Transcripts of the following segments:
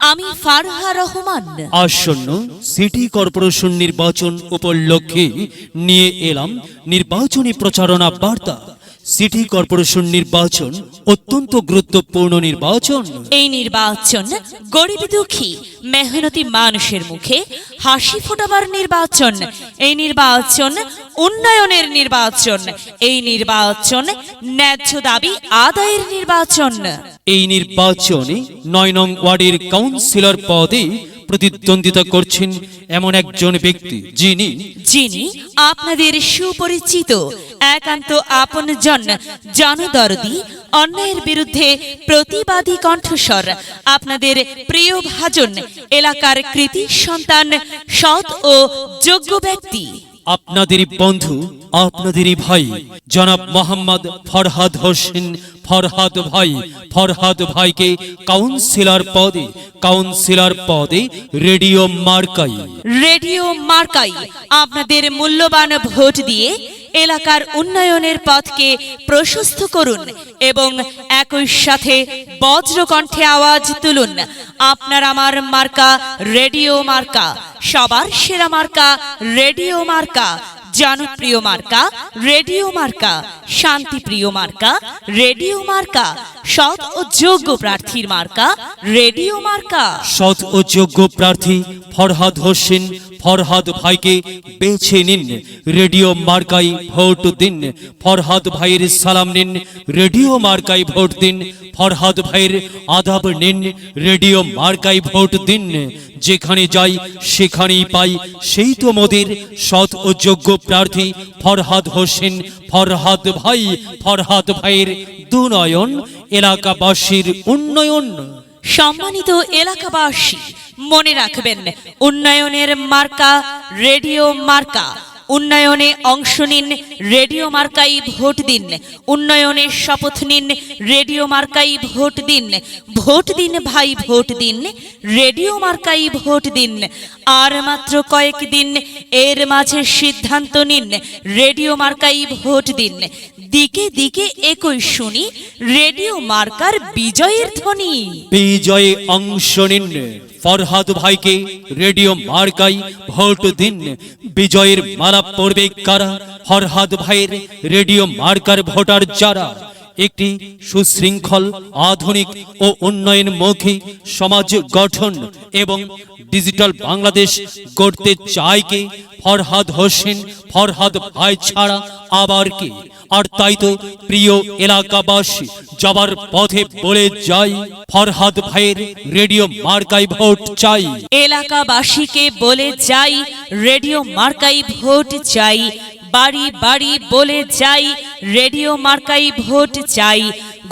আমি ফারহা রহমান। আসন্ন city corporation নির্বাচন উপলক্ষে নিয়ে এলাম নির্বাচনী প্রচারণা বার্তা। সিটি কর্পোরেশন নির্বাচন অত্যন্ত গুরুত্বপূর্ণ নির্বাচন। এই নির্বাচন গরিব দুঃখী মেহনতি মানুষের মুখে হাসি ফোটাবার নির্বাচন। এই নির্বাচন উন্নয়নের নির্বাচন। এই নির্বাচন ন্যায্য দাবি আদায়ের নির্বাচন। এই নির্বাচনে নয় নং ওয়ার্ডের কাউন্সিলর পদে প্রতিদ্বন্দ্বিতা করছেন এমন একজন ব্যক্তি যিনি যিনি আপনাদের সুপরিচিত একান্ত আপনজন জনদরদি অন্যায়ের বিরুদ্ধে প্রতিবাদী কণ্ঠস্বর আপনাদের প্রিয় ভাজন এলাকার কৃতি সন্তান সৎ ও যোগ্য ব্যক্তি। আপনাদের বন্ধু আপনাদেরই ভাই, জনাব মোহাম্মদ ফরহাদ হোসেন ফরহাদ ভাই। ফরহাদ ভাইকে কাউন্সিলর পদে কাউন্সিলর পদে রেডিও মার্কাই। রেডিও মার্কাই, আপনাদের মূল্যবান ভোট দিয়ে এলাকার উন্নয়নের পথকে প্রশস্ত করুন এবং একই সাথে বজ্রকণ্ঠে আওয়াজ তুলুন। আপনার আমার মার্কা, রেডিও মার্কা, সবার সেরা মার্কা, রেডিও মার্কা জনপ্রিয় মার্কা, রেডিও মার্কা, শান্তিপ্রিয় মার্কা, রেডিও মার্কা, সৎ ও যোগ্য প্রার্থীর মার্কা, রেডিও মার্কা। সৎ ও যোগ্য প্রার্থী ফরহাদ হোসেন ফরহাদ ভাইকে বেছে নিন। রেডিও মার্কাই ভোট দিন। ফরহাদ ভাইয়ের সালাম নিন। রেডিও মার্কাই ভোট দিন। ফরহাদ ভাইয়ের আদাব নিন। রেডিও মার্কাই ভোট দিন। যেখানে যাই, সেখানেই পাই। সেই তো মোদের সৎ ও যোগ্য প্রার্থী ফরহাদ হোসেন। ফরহাদ ভাই, ফরহাদ ভাইয়ের দুনয়ন। এলাকাবাসীর উন্নয়ন। সম্মানিত এলাকাবাসী মনে রাখবেন, উন্নয়নের মার্কা, রেডিও মার্কা। উন্নয়নে অংশ নিন, রেডিও মার্কাই ভোট দিন। উন্নয়নে শপথ নিন, রেডিও মার্কাই ভোট দিন। ভোট দিন ভাই, ভোট দিন। রেডিও মার্কাই ভোট দিন। আর মাত্র কয়েক দিন, এর মাঝে সিদ্ধান্ত নিন, রেডিও মার্কাই ভোট দিন। দিকে দিকে একই শুনি, রেডিও মার্কার বিজয়ের ধ্বনি। বিজয়ে অংশ নিন। ফরহাদ ভাইকে রেডিও মার্কাই ভোট দিন। বিজয়ের মালা পড়বে কারা? ফরহাদ ভাইয়ের রেডিও মার্কার ভোটার যারা? একটি সুশৃঙ্খল, আধুনিক ও উন্নয়নমুখী সমাজ গঠন এবং ডিজিটাল বাংলাদেশ গড়তে চায় কে? ফরহাদ হোসেন, ফরহাদ ভাই ছাড়া আবার কে? আর তাই তো প্রিয় এলাকাবাসী, যাবার পথে বলে যাই, ফরহাদ ভাইয়ের রেডিও মার্কাই ভোট চাই। এলাকাবাসীকে বলে যাই, রেডিও মার্কাই ভোট চাই, বাড়ি বাড়ি বলে যাই, রেডিও মার্কাই ভোট চাই,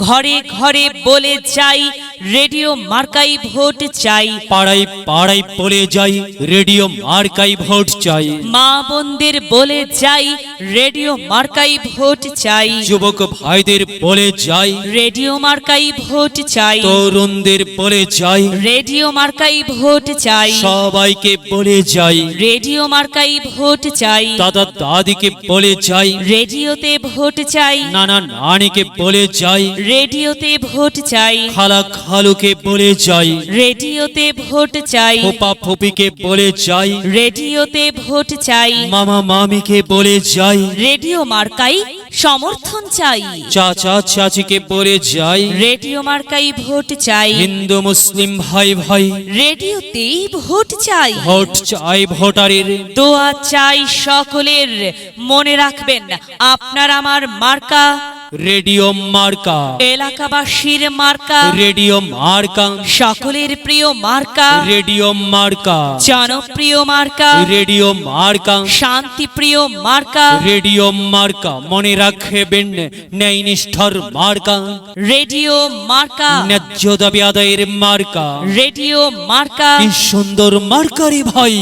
ঘরে ঘরে বলে যাই রেডিও মার্কাই ভোট চাই। পাড়ায় পাড়ায় বলে যাই রেডিও মার্কাই ভোট চাই। মা বোনদের বলে যাই রেডিও মার্কাই ভোট চাই। যুবক ভাইদের বলে যাই। রেডিও মার্কাই ভোট চাই। তরুণদের বলে যাই। রেডিও মার্কাই ভোট চাই। সবাইকে বলে যাই। রেডিও মার্কাই ভোট চাই। দাদা দাদিকে বলে যাই। রেডিওতে ভোট চাই। নানা নানিকে বলে যাই। রেডিওতে ভোট চাই। খালা খালুকে বলে যাই। রেডিওতে ভোট চাই। ফোপা ফোপিকে বলে যাই। রেডিওতে ভোট চাই। মামা মামিকে বলে যাই। রেডিও মার্কাই সমর্থন চাই। চাচা চাচিকে বলে যাই। রেডিও মার্কাই ভোট চাই। হিন্দু মুসলিম ভাই ভাই। রেডিওতেই ভোট চাই। ভোট চাই ভোটারের। দোয়া চাই সকলের। মনে রাখবেন আপনার আমার মার্কা রেডিও মার্কা। এলাকাবাসীর মার্কা। রেডিও মার্কা। সকলের প্রিয় মার্কা। রেডিও মার্কা। জনপ্রিয় মার্কা। রেডিও মার্কা। শান্তিপ্রিয় মার্কা। রেডিও মার্কা। মনে রাখবেন ন্যায় নিষ্ঠার মার্কা। রেডিও মার্কা। ন্যায্য দাবি আদায়ের মার্কা। রেডিও মার্কা। কি সুন্দর মার্কারি ভাই।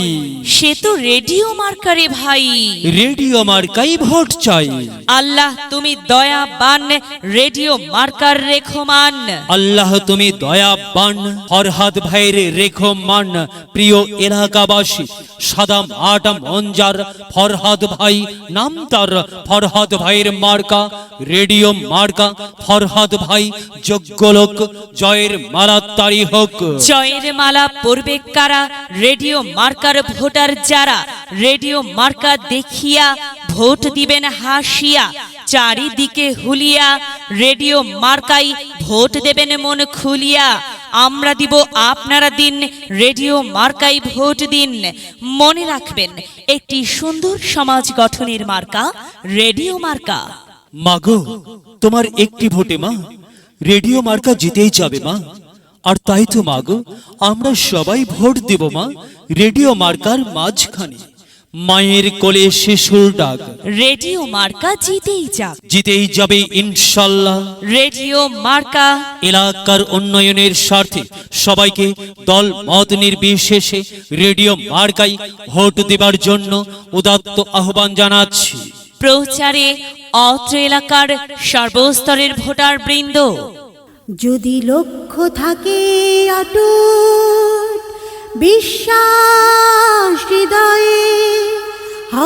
সে তো রেডিও মার্কারে ভাই। রেডিও মার্কাই ভোট চাই। আল্লাহ তুমি দয়াবান রেডিও মার্কার রেখমান। আল্লাহ তুমি দয়াবান ফরহাদ ভাইয়ের রেখো মান প্রিয় এলাকাবাসী সাদাম আটাম অঞ্জার ফরহাদ ভাই নাম তার ফরহাদ ভাইয়ের মার্কা রেডিও মার্কা ফরহাদ ভাই যোগ্য লোক জয়ের মালা তারি হোক। জয়ের মালা পড়বে কারা? রেডিও মার্কার ভোটার যারা? রেডিও মার্কা দেখিয়া ভোট দিবেন হাসিয়া। চারিদিকে হুলিয়া, রেডিও মার্কাই ভোট দেবেন মন খুলিয়া। আমরা দিব আপনারা দিন, রেডিও মার্কাই ভোট দিন। মনে রাখবেন, একটি সুন্দর সমাজ গঠনের মার্কা, রেডিও মার্কা। মাগো, তোমার একটি ভোটে মা, রেডিও মার্কা জিতেই যাবে মা। আর তাই তো মাগো, আমরা সবাই ভোট দেব মা, রেডিও মার্কার মাঝখানে। মায়ের কোলে শিশুর ডাক। রেডিও মার্কা জিতেই যাক। জিতেই যাবে ইনশাল্লাহ। রেডিও মার্কা। এলাকার উন্নয়নের স্বার্থে সবাইকে দল মত নির্বিশেষে রেডিও মার্কাই ভোট দেবার জন্য উদাত্ত আহ্বান জানাচ্ছি। প্রচারে অত্র এলাকার সর্বস্তরের ভোটার বৃন্দ যদি লক্ষ্য থাকে অটুট বিশ্বাস হৃদয়ে